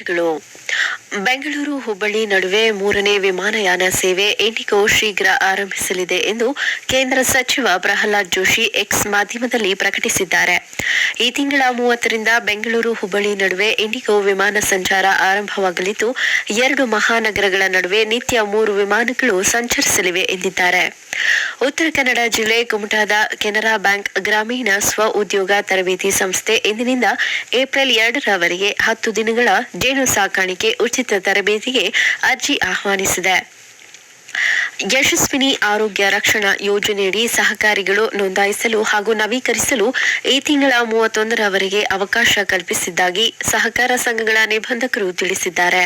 వీటిలో ಬೆಂಗಳೂರು ಹುಬ್ಬಳ್ಳಿ ನಡುವೆ ಮೂರನೇ ವಿಮಾನಯಾನ ಸೇವೆ ಇಂಡಿಗೋ ಶೀಘ್ರ ಆರಂಭಿಸಲಿದೆ ಎಂದು ಕೇಂದ್ರ ಸಚಿವ ಪ್ರಹ್ಲಾದ್ ಜೋಶಿ ಎಕ್ಸ್ ಮಾಧ್ಯಮದಲ್ಲಿ ಪ್ರಕಟಿಸಿದ್ದಾರೆ. ಈ ತಿಂಗಳ ಮೂವತ್ತರಿಂದ ಬೆಂಗಳೂರು ಹುಬ್ಬಳ್ಳಿ ನಡುವೆ ಇಂಡಿಗೋ ವಿಮಾನ ಸಂಚಾರ ಆರಂಭವಾಗಲಿದ್ದು, ಎರಡು ಮಹಾನಗರಗಳ ನಡುವೆ ನಿತ್ಯ ಮೂರು ವಿಮಾನಗಳು ಸಂಚರಿಸಲಿವೆ ಎಂದಿದ್ದಾರೆ. ಉತ್ತರ ಕನ್ನಡ ಜಿಲ್ಲೆ ಕುಮಟಾದ ಕೆನರಾ ಬ್ಯಾಂಕ್ ಗ್ರಾಮೀಣ ಸ್ವ ಉದ್ಯೋಗ ತರಬೇತಿ ಸಂಸ್ಥೆ ಇಂದಿನಿಂದ ಏಪ್ರಿಲ್ ಎರಡರವರೆಗೆ ಹತ್ತು ದಿನಗಳ ಜೇನು ಸಾಕಾಣಿಕೆ ಉಚಿತ ತರಬೇತಿಗೆ ಅರ್ಜಿ ಆಹ್ವಾನಿಸಿದೆ. ಯಶಸ್ವಿನಿ ಆರೋಗ್ಯ ರಕ್ಷಣಾ ಯೋಜನೆಯಡಿ ಸಹಕಾರಿಗಳು ನೋಂದಾಯಿಸಲು ಹಾಗೂ ನವೀಕರಿಸಲು ಈ ತಿಂಗಳ ಮೂವತ್ತೊಂದರವರೆಗೆ ಅವಕಾಶ ಕಲ್ಪಿಸಿದ್ದಾಗಿ ಸಹಕಾರ ಸಂಘಗಳ ನಿಬಂಧಕರು ತಿಳಿಸಿದ್ದಾರೆ.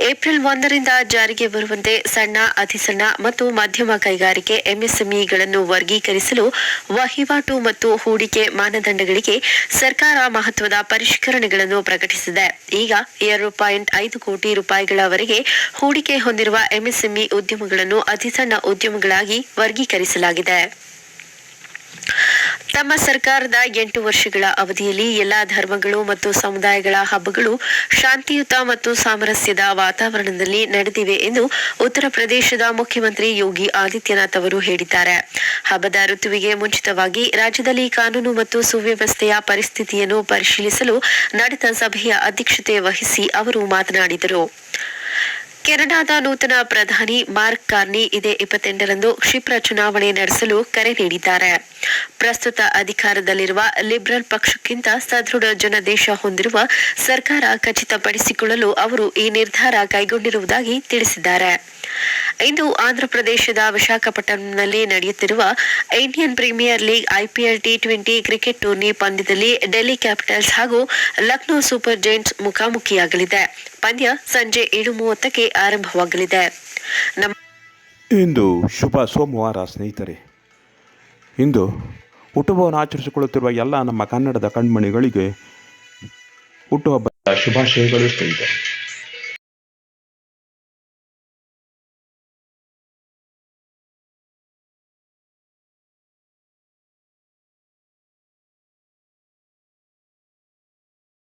ಏಪ್ರಿಲ್ ಒಂದರಿಂದ ಜಾರಿಗೆ ಬರುವಂತೆ ಸಣ್ಣ, ಅತಿಸಣ್ಣ ಮತ್ತು ಮಧ್ಯಮ ಕೈಗಾರಿಕೆ ಎಂಎಸ್ಎಂಇಗಳನ್ನು ವರ್ಗೀಕರಿಸಲು ವಹಿವಾಟು ಮತ್ತು ಹೂಡಿಕೆ ಮಾನದಂಡಗಳಿಗೆ ಸರ್ಕಾರ ಮಹತ್ವದ ಪರಿಷ್ಕರಣೆಗಳನ್ನು ಪ್ರಕಟಿಸಿದೆ. ಈಗ ಎರಡು ಪಾಯಿಂಟ್ ಐದು ಕೋಟಿ ರೂಪಾಯಿಗಳವರೆಗೆ ಹೂಡಿಕೆ ಹೊಂದಿರುವ ಎಂಎಸ್ಎಂಇ ಉದ್ಯಮಗಳನ್ನು ಅತಿಸಣ್ಣ ಉದ್ಯಮಗಳಾಗಿ ವರ್ಗೀಕರಿಸಲಾಗಿದೆ. ತಮ್ಮ ಸರ್ಕಾರದ ಎಂಟು ವರ್ಷಗಳ ಅವಧಿಯಲ್ಲಿ ಎಲ್ಲಾ ಧರ್ಮಗಳು ಮತ್ತು ಸಮುದಾಯಗಳ ಹಬ್ಬಗಳು ಶಾಂತಿಯುತ ಮತ್ತು ಸಾಮರಸ್ಯದ ವಾತಾವರಣದಲ್ಲಿ ನಡೆದಿವೆ ಎಂದು ಉತ್ತರ ಪ್ರದೇಶದ ಮುಖ್ಯಮಂತ್ರಿ ಯೋಗಿ ಆದಿತ್ಯನಾಥ್ ಅವರು ಹೇಳಿದ್ದಾರೆ. ಹಬ್ಬದ ಋತುವಿಗೆ ಮುಂಚಿತವಾಗಿ ರಾಜ್ಯದಲ್ಲಿ ಕಾನೂನು ಮತ್ತು ಸುವ್ಯವಸ್ಥೆಯ ಪರಿಸ್ಥಿತಿಯನ್ನು ಪರಿಶೀಲಿಸಲು ನಡೆದ ಸಭೆಯ ಅಧ್ಯಕ್ಷತೆ ವಹಿಸಿ ಅವರು ಮಾತನಾಡಿದರು. ಕೆನಡಾದ ನೂತನ ಪ್ರಧಾನಿ ಮಾರ್ಕ್ ಕಾರ್ನಿ ಇದೇ ಇಪ್ಪತ್ತೆಂಟರಂದು ಕ್ಷಿಪ್ರ ಚುನಾವಣೆ ನಡೆಸಲು ಕರೆ ನೀಡಿದ್ದಾರೆ. ಪ್ರಸ್ತುತ ಅಧಿಕಾರದಲ್ಲಿರುವ ಲಿಬರಲ್ ಪಕ್ಷಕ್ಕಿಂತ ಸದೃಢ ಜನದೇಶ ಹೊಂದಿರುವ ಸರ್ಕಾರ ಖಚಿತಪಡಿಸಿಕೊಳ್ಳಲು ಅವರು ಈ ನಿರ್ಧಾರ ಕೈಗೊಂಡಿರುವುದಾಗಿ ತಿಳಿಸಿದ್ದಾರೆ. ಇಂದು ಆಂಧ್ರಪ್ರದೇಶದ ವಿಶಾಖಪಟ್ಟಣಂನಲ್ಲಿ ನಡೆಯುತ್ತಿರುವ Indian premier league IPL T twenty cricket tourney ಪಂದ್ಯದಲ್ಲಿ ಡೆಲ್ಲಿ ಕ್ಯಾಪಿಟಲ್ಸ್ ಹಾಗೂ ಲಕ್ನೋ ಸೂಪರ್ ಜೈಂಟ್ಸ್ ಮುಖಾಮುಖಿಯಾಗಲಿದೆ. ಪಂದ್ಯ ಸಂಜೆ ಏಳು ಮೂವತ್ತಕ್ಕೆ ಆರಂಭವಾಗಲಿದೆ. ನಮ್ಮ ಇಂದು ಶುಭ ಸೋಮವಾರ ಸ್ನೇಹಿತರೆ. ಇಂದು ಹುಟ್ಟುಹಬ್ಬವನ್ನು ಆಚರಿಸಿಕೊಳ್ಳುತ್ತಿರುವ ಎಲ್ಲ ನಮ್ಮ ಕನ್ನಡದ ಕಣ್ಮಣಿಗಳಿಗೆ ಹುಟ್ಟುಹಬ್ಬ ಶುಭಾಶಯಗಳು ಸ್ನೇಹಿತರೆ.